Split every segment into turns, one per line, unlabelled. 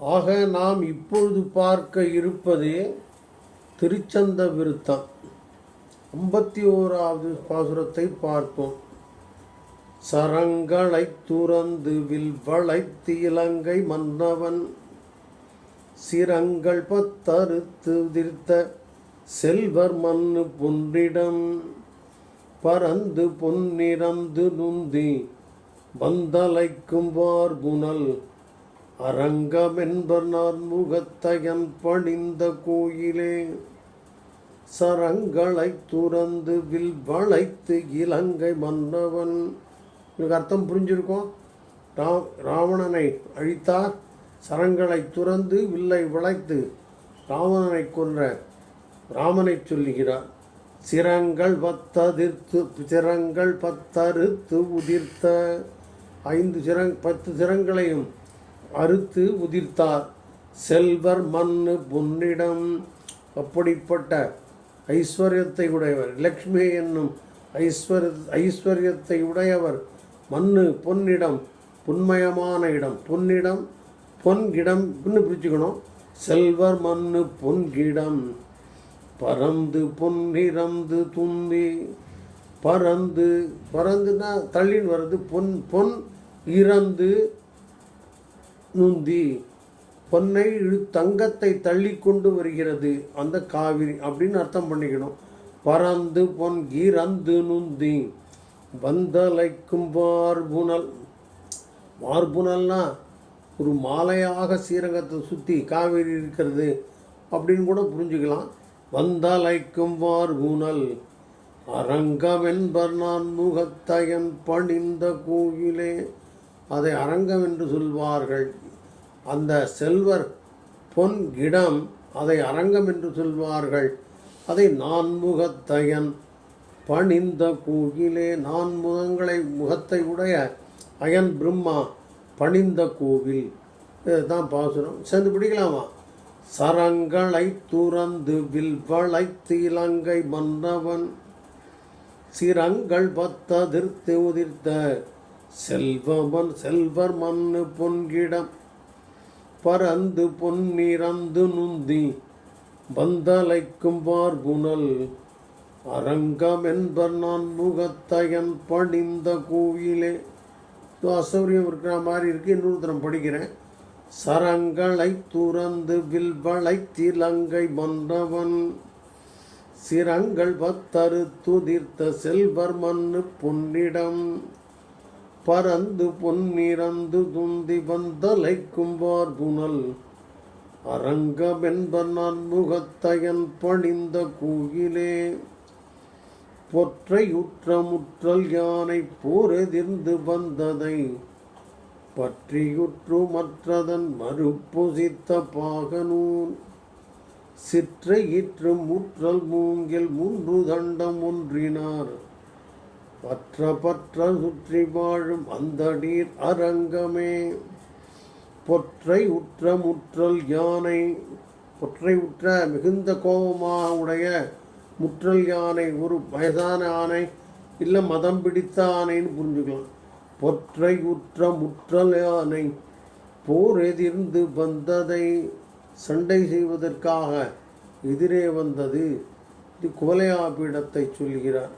ஆக நாம் இப்பொழுது பார்க்க இருப்பது திருச்சந்த விருத்தம். ஐம்பத்தி ஓராவது பாசுரத்தை பார்ப்போம். சரங்களை துறந்து வில்வளைத்து இலங்கை மன்னவன் சிரங்கள் பத்தறுத்து உதிர்த்த செல்வர் மண்ணு பொன்னிடம் பறந்து பொன்னிறந்து நுந்தி வந்தலைக்கும் வார்புணல் அரங்கமென்பர் நான்முகத்தையன் பணிந்த கோயிலே சரங்களை துறந்து வில் வளைத்து இலங்கை மன்னவன். இதுக்கு அர்த்தம் புரிஞ்சிருக்கோம்? ரா ராவணனை அழித்தார் சரங்களை துறந்து வில்லை வளைத்து ராவணனை கொன்ற ராமனை சொல்லுகிறார். சிரங்கள் பத்ததிர்த்து சிரங்கள் பத்தறுத்து உதிர்த்த ஐந்து சிரங் பத்து சிரங்களையும் அறுத்து உதிர்த்தார். செல்வர் மண்ணு பொன்னிடம் அப்படிப்பட்ட ஐஸ்வர்யத்தை உடையவர். லக்ஷ்மி என்னும் ஐஸ்வர் ஐஸ்வர்யத்தை உடையவர் மண்ணு பொன்னிடம் பொன்மயமான இடம். பொன்னிடம் பொன்கிடம் இன்னும் பிரிச்சுக்கணும். செல்வர் மண்ணு பொன்கிடம் பறந்து பொன்னிறந்து துந்தி. பறந்து பறந்துன்னா தள்ளின்னு வருது பொன் பொன் இறந்து நுந்தி பொன்னை இழு தங்கத்தை தள்ளி கொண்டு வருகிறது. அந்த காவிரி அப்படின்னு அர்த்தம் பண்ணிக்கணும். பறந்து பொன் இறந்து நுந்தி வந்தலைக்கும் வார்புணல் வார்புணல்னா ஒரு மாலையாக ஸ்ரீரங்கத்தை சுற்றி காவேரி இருக்கிறது அப்படின்னு கூட புரிஞ்சுக்கலாம். வந்தலைக்கும் வார்புணல் அரங்கம் என்பர் நான் முகத்தயன் பணிந்த கோயிலே அதை அரங்கம் என்று சொல்வார்கள். அந்த செல்வர் பொன் இடம் அதை அரங்கம் என்று சொல்வார்கள். அதை நான்முகத்தயன் பணிந்த கோவிலே நான் முகங்களை முகத்தை உடைய அயன் பிரம்மா பணிந்த கோவில். இதுதான் பாசுரம். சேர்ந்து பிடிக்கலாமா? சரங்களை துறந்து வில்வளை வளைத்து இலங்கை மன்னவன். சிரங்கள் பத்ததிர்த்து உதிர்த்த செல்வமன் செல்வர் மண்ணு பொன்கிடம் பறந்து பொன்னிறந்து நுந்தி வந்தலைக்கும் பார்புணல் அரங்கம் என்பர் நான் முகத்தயன் பணிந்த கோயிலே. அசௌரியம் இருக்கிற மாதிரி இருக்கு இன்னொரு தரம் படிக்கிறேன். சரங்களை துறந்து வில்வளை திலங்கை மன்னவன் சிரங்கள் பத்தரு துதிர்த்த செல்வர் மண்ணு பொன்னிடம். பறந்து பொன்னிறந்து துந்தி வந்தலைக்கும் வார்புணல் அரங்கமென்பர் நான் முகத்தயன் பணிந்த கூகிலே பொற்றையுற்ற முற்றல் யானை போரெதிர்ந்து வந்ததை. பற்றியுற்று மற்றதன் மறுப்பொசித்த பாகனூன். சிற்றையிற்று முற்றல் மூங்கில் மூன்று தண்டம் ஒன்றினார். பற்ற பற்ற சுற்றி வாழும் அந்த நீர் அரங்கமே. பொற்றை உற்ற முற்றல் யானை பொற்றை உற்ற மிகுந்த கோபமாக உடைய முற்றல் யானை ஒரு வயதான ஆணை இல்லை மதம் பிடித்த ஆணைன்னு புரிஞ்சுக்கலாம். பொற்றை உற்ற முற்றல் யானை போர் எதிர்ந்து வந்ததை சண்டை செய்வதற்காக எதிரே வந்தது. இது குவலையாபீடத்தை சொல்கிறார்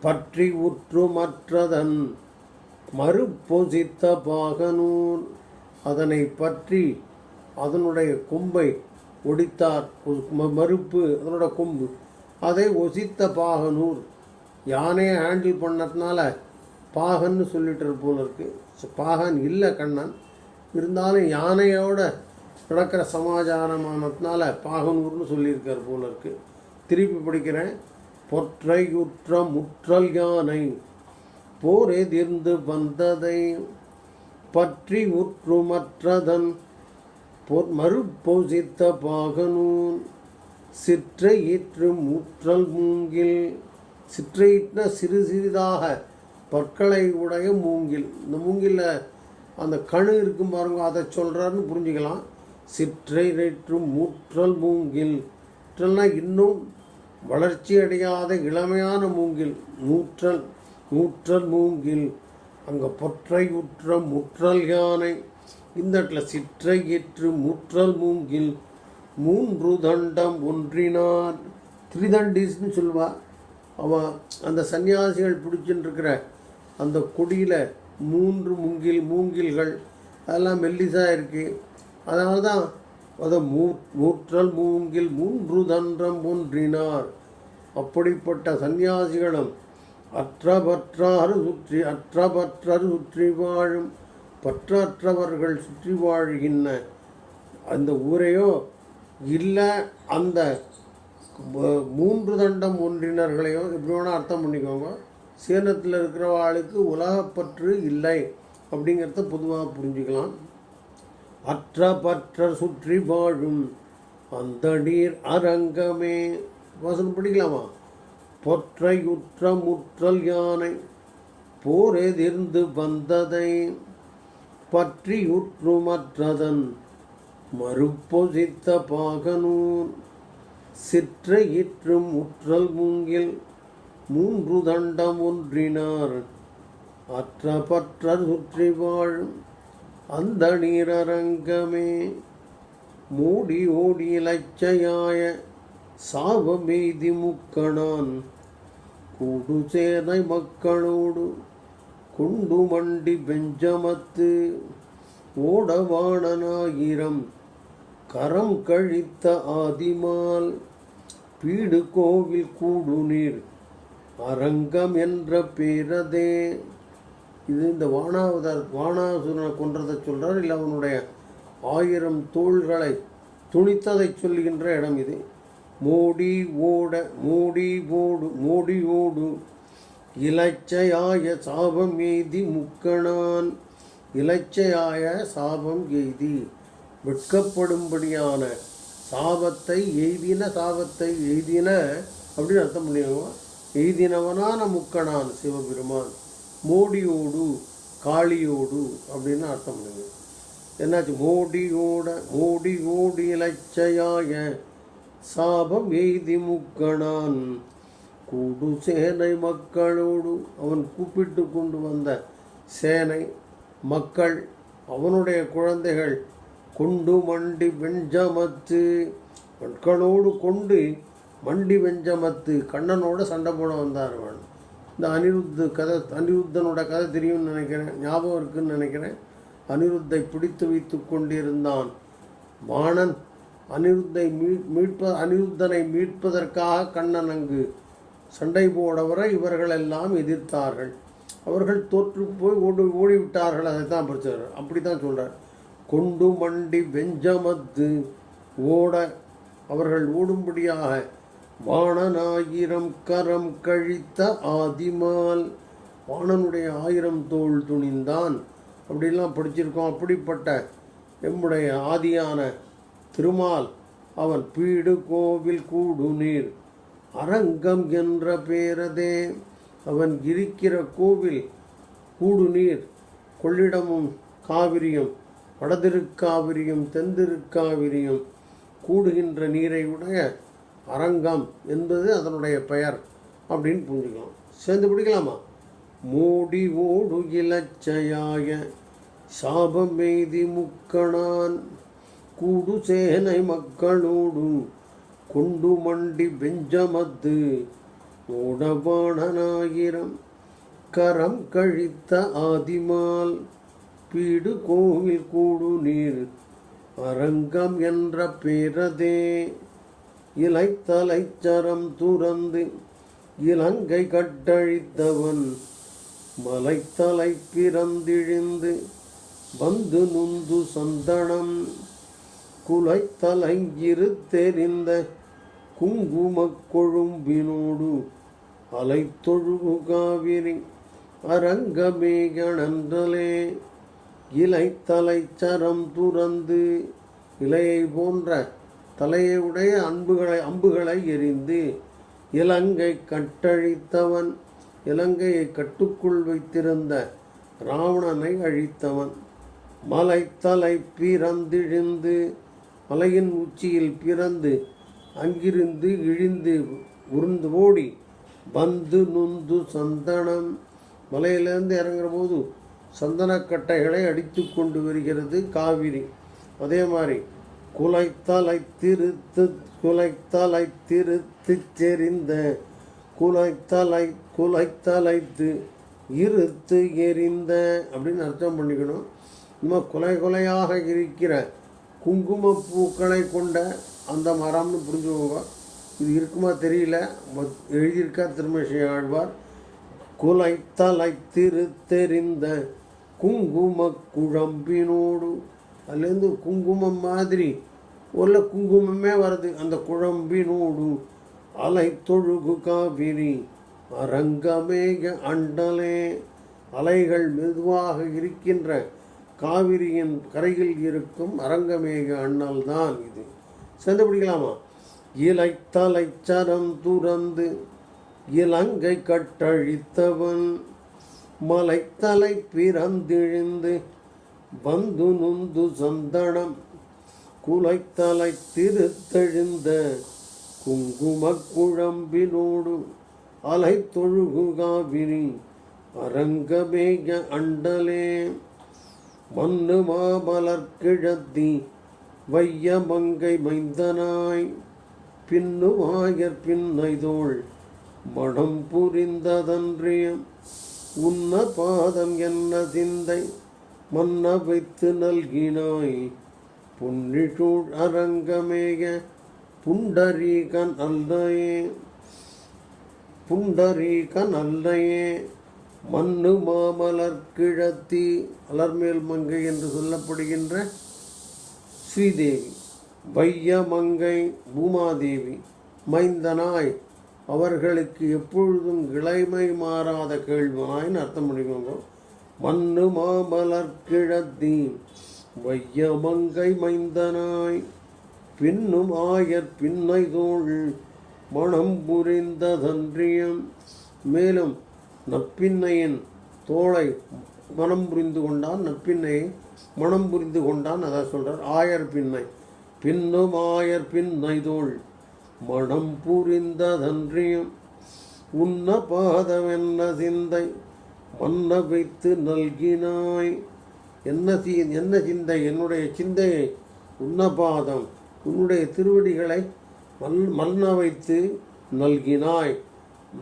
பற்றி உற்று மற்றதன் மறுப்பொசித்த பாகனூர். அதனை பற்றி அதனுடைய கொம்பை ஒடித்தார். ம- மறுப்பு அதனோட கொம்பு. அதை ஒசித்த பாகனூர். யானையை ஹேண்டில் பண்ணதுனால பாகன்னு சொல்லிட்டு போல இருக்கு. பாகன் இல்லை கண்ணன். இருந்தாலும் யானையோட நடக்கிற சமாச்சாரமானதுனால பாகனூர்னு சொல்லியிருக்கார் போல இருக்கு. திருப்பி படிக்கிறேன். பொற்றையுற்ற முற்றல் யானை போர் எதிர்ந்து வந்ததை பற்றி உற்றுமற்றதன் பொற் மறுப்போசித்த பாகனூன் சிற்றையிற்று முற்றல் மூங்கில் சிற்றையிட்ன சிறு சிறிதாக பற்களை உடைய மூங்கில். இந்த மூங்கில் அந்த கணு இருக்கும் பாருங்க அதை சொல்கிறாருன்னு புரிஞ்சுக்கலாம். சிற்றை நேற்று முற்றல் மூங்கில். இன்னும் வளர்ச்சியடையாத இளமையான மூங்கில் நூற்றல் நூற்றல் மூங்கில் அங்கே பொற்றை உற்ற முற்றல் யானை இந்த இடத்துல சிற்றை ஏற்று முற்றல் மூங்கில் மூன்று தண்டம் ஒன்றினார். திரிதண்டிஸ்னு சொல்லுவா அவன் அந்த சன்னியாசிகள் பிடிச்சுட்டு அந்த கொடியில் மூன்று மூங்கில் மூங்கில்கள் அதெல்லாம் மெல்லிசாக இருக்குது அதனால தான் அதை மூ மூற்றல் மூங்கில் மூன்று தண்டம் ஒன்றினார். அப்படிப்பட்ட சந்நியாசிகளும் அற்றபற்றாறு சுற்றி அற்றபற்றர் சுற்றி வாழும் பற்றற்றவர்கள் சுற்றி வாழ்கின்ற அந்த ஊரையோ இல்லை அந்த மூன்று தண்டம் ஒன்றினர்களையோ எப்படி வேணால் அர்த்தம் பண்ணிக்கோங்க. சேனத்தில் இருக்கிறவாளுக்கு உலகப்பற்று இல்லை அப்படிங்கிறத பொதுவாக புரிஞ்சுக்கலாம். அற்ற பற்ற சுற்றி வாழும் அந்த நீர் அரங்கமே. வசனம் படிக்கலாமா? பொற்றையுற்ற முற்றல் யானை போர் எதிர்ந்து வந்ததை பற்றியுற்றுமற்றதன் மறுப்பொசித்த பாகனூன் சிற்றையிற்றும் முற்றல் மூங்கில் மூன்று தண்டம் ஒன்றினார். அற்ற பற்றர் சுற்றி வாழும் அந்த நீரங்கமே மூடி ஓடி இலச்சையாய சாபமெய்தி முக்கணான் கூடு சேனை மக்களோடு குண்டு மண்டி பெஞ்சமத்து ஓடவாணனாயிரம். கரம் கழித்த ஆதிமால் பீடு கோவில் கூடுநீர். அரங்கம் என்ற பேரதே இது இந்த வானாவதார் வானாசுரனை கொன்றதை சொல்கிறார் இல்லை அவனுடைய ஆயிரம் தோள்களை துணித்ததை சொல்லுகின்ற இடம் இது. மூடி ஓட மூடி ஓடு மூடி ஓடு. இலச்சையாய சாபம் எய்தி முக்கணான். இலச்சையாய சாபம் எய்தி. வெட்கப்படும்படியான சாபத்தை எய்தின சாபத்தை எய்தின அப்படின்னு அர்த்தம் பண்ணிடுவோம் எய்தினவனான முக்கணான் சிவபெருமான். மோடியோடு காளியோடு அப்படின்னு அர்த்தம் பண்ணுங்க. என்னாச்சு? மோடியோட மோடி ஓடி இலச்சையாய சாபம் எய்தி முக்கணான். கூடு சேனை மக்களோடு அவன் கூப்பிட்டு கொண்டு வந்த சேனை மக்கள் அவனுடைய குழந்தைகள் கொண்டு மண்டி வெஞ்சமத்து. மக்களோடு கொண்டு மண்டி வெஞ்சமத்து. கண்ணனோட சண்டை போட வந்தார் அவன். இந்த அனிருத்து கதை அனிருத்தனோட கதை தெரியும்னு நினைக்கிறேன் ஞாபகம் இருக்குன்னு நினைக்கிறேன். அனிருத்தை பிடித்து வைத்து கொண்டிருந்தான். வாணன் அனிருத்தை மீ மீட்ப அனிருத்தனை மீட்பதற்காக கண்ணன் அங்கு சண்டை போட வர இவர்கள் எல்லாம் எதிர்த்தார்கள். அவர்கள் தோற்று போய் ஓடி ஓடிவிட்டார்கள். அதை தான் பிரச்சனை. அப்படி தான் சொல்கிறார் கொண்டு மண்டி வெஞ்சமத்து ஓட அவர்கள் ஓடும்படியாக வாணனாயிரம் கரம் கழித்த ஆதிமால். வாணனுடைய ஆயிரம் தோள் துணிந்தான். அப்படிலாம் படிச்சிருக்கோம். அப்படிப்பட்ட எம்முடைய ஆதியான திருமால் அவன் பீடு கோவில் கூடு நீர் அரங்கம் என்ற பேரதே அவன் இருக்கிற கோவில் கூடு நீர் கொள்ளிடமும் காவிரியும் வடதிருக்காவிரியும் தென்திருக்காவிரியும் கூடுகின்ற நீரை உடைய அரங்கம் என்பது அதனுடைய பெயர் அப்படின்னு புரிஞ்சுக்கலாம். சேர்ந்து பிடிக்கலாமா? மூடி ஓடு இலச்சையாய சாபமெய்தி முக்கணான் கூடு சேனை மக்களோடு கொண்டு மண்டி பெஞ்சமத்து ஓடவாணனாயிரம் கரம் கழித்த ஆதிமால் பீடு கோவில் கூடு நீர் அரங்கம் என்ற பேரதே. இலைத்தலைச்சரம் துறந்து இலங்கை கட்டழித்தவன் மலைத்தலை பிறந்திழிந்து வந்து நுந்து சந்தனம் குலைத்தலைங்கிரு தெரிந்த குங்குமக் கொழும்பினோடு அலைத்தொழுகு காவிரி அரங்கமேகணன்றலே இலைத்தலைச்சரம் துறந்து இலையை போன்ற தலையுடைய அன்புகளை அம்புகளை எரிந்து இலங்கை கட்டழித்தவன் இலங்கையை கட்டுக்குள் வைத்திருந்த ராவணனை அழித்தவன். மலைத்தலை பிறந்திழிந்து மலையின் உச்சியில் பிறந்து அங்கிருந்து இழிந்து உருந்து ஓடி பந்து நுந்து சந்தனம். மலையிலேருந்து இறங்குற போது சந்தனக்கட்டைகளை அடித்து கொண்டு வருகிறது காவிரி. அதே மாதிரி குலைத்தலை திருத்து குலைத்தலை திருத்து செறிந்த குலைத்தலை குலைத்தலைத்து இருத்து எரிந்த அப்படின்னு அர்த்தம் பண்ணிக்கணும். நம்ம குலை குலையாக இருக்கிற குங்கும பூக்களை கொண்ட அந்த மரம்னு புரிஞ்சுக்கோங்க. இது இருக்குமா தெரியல. எழுதியிருக்கா திருமஷி ஆழ்வார். குலைத்தலை திருத்தெறிந்த குங்கும குழம்பினோடு அதுலேருந்து குங்குமம் மாதிரி உள்ள குங்குமமே வருது அந்த குழம்பினோடு அலை தொழுகு காவிரி அரங்கமேக அண்டலே அலைகள் மெதுவாக இருக்கின்ற காவிரியின் கரையில் இருக்கும் அரங்கமேக அண்ணல் தான் இது. சேர்ந்து பிடிக்கலாமா? இலைத்தலை சரம் துறந்து இலங்கை கட்டழித்தவன் மலைத்தலை பிறந்திழிந்து வந்து நுந்து சந்தனம். குலைத்தலை திருத்தெழுந்த குங்கும குழம்பினோடு அலை தொழுகு காவிரி அண்டலே. மண்ணு மாமலர் கிழத்தி வைய மங்கை மைந்தனாய். பின்னுமாயர் பின்னைதோள் மடம் புரிந்ததன்றே. உன்ன பாதம் என்ன சிந்தை? மன்ன வைத்து நல்கினாய். புன்னிசூழ் அரங்கமேக புண்டரீகன் அல்லையே. புண்டரீகன் அல்லையே. மண்ணு மாமலர் கிழத்தி. அலர்மேல் மங்கை என்று சொல்லப்படுகின்ற ஸ்ரீதேவி. வையமங்கை பூமாதேவி. மைந்தனாய். அவர்களுக்கு எப்பொழுதும் இளைமை மாறாத கேள்வனாய்னு அர்த்தம் பண்ணிக்கோங்க. மண்ணு மாமலர் கிழத்தி வையமங்கை மைந்தனாய். பின்னும் ஆயர் பின்னை தோள் மனம் புரிந்ததன்றியம். மேலும் நப்பின்னையின் தோளை மனம் புரிந்து கொண்டான் நப்பின்னையை மனம் புரிந்து கொண்டான் அதை சொல்கிறார் ஆயர் பின்னை. பின்னும் ஆயர் பின்னை தோள் மனம் புரிந்ததன்றியம். உன்ன பாதமென்ன சிந்தை மன்ன வைத்து நல்கினாய். என்ன சி என்ன சிந்தை? என்னுடைய சிந்தையை உன்னபாதம் உன்னுடைய திருவடிகளை மல் மன்ன வைத்து நல்கினாய்.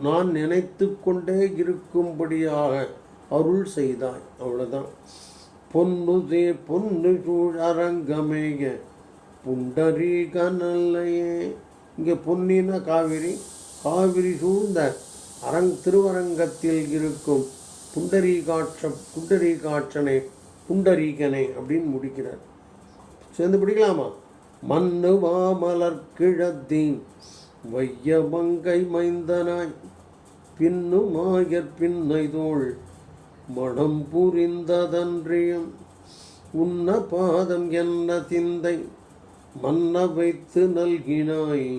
நான் நினைத்து கொண்டே இருக்கும்படியாக அருள் செய்தாய். அவ்வளோதான் பொன்னுதே பொன்னு சூழ் அரங்கமேக புண்டரீக நல்லையே இங்கே பொன்னின காவிரி காவிரி சூழ்ந்த அரங் திருவரங்கத்தில் இருக்கும் புண்டரீகாட்ச புண்டரீகாட்சனை புண்டரீகனை அப்படின்னு முடிக்கிறார். சேர்ந்து பிடிக்கலாமா? மண்ணு மாமலர் கிழத்தீன் வைய மங்கை மைந்தனாய் பின்னு மாயர் பின்னை தோள் மனம் புரிந்ததன்றியம் உன்ன பாதம் என்ன சிந்தை மன்ன வைத்து நல்கினாய்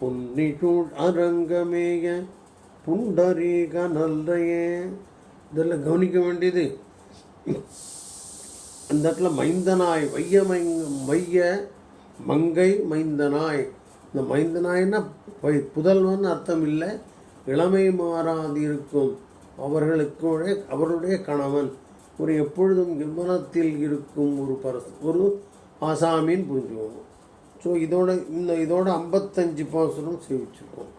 பொன்னிசூழ் அரங்கமேய புண்டரீக நல்லையே. இதெல்லாம் கவனிக்க வேண்டியது அந்த இடத்துல மைந்தனாய் வைய மை வைய மங்கை மைந்தனாய். இந்த மைந்தனாய்னா பை- புதல்வன் அர்த்தம் இல்லை இளமை மாறாது இருக்கும் அவர்களுக்கு அவருடைய கணவன் ஒரு எப்பொழுதும் விமனத்தில் இருக்கும் ஒரு பரஸ் ஒரு ஆசாமின்னு புரிஞ்சுக்கோங்க. ஸோ இதோட இந்த இதோட ஐம்பத்தஞ்சு பாசுரம் சேவிச்சிருக்கோம்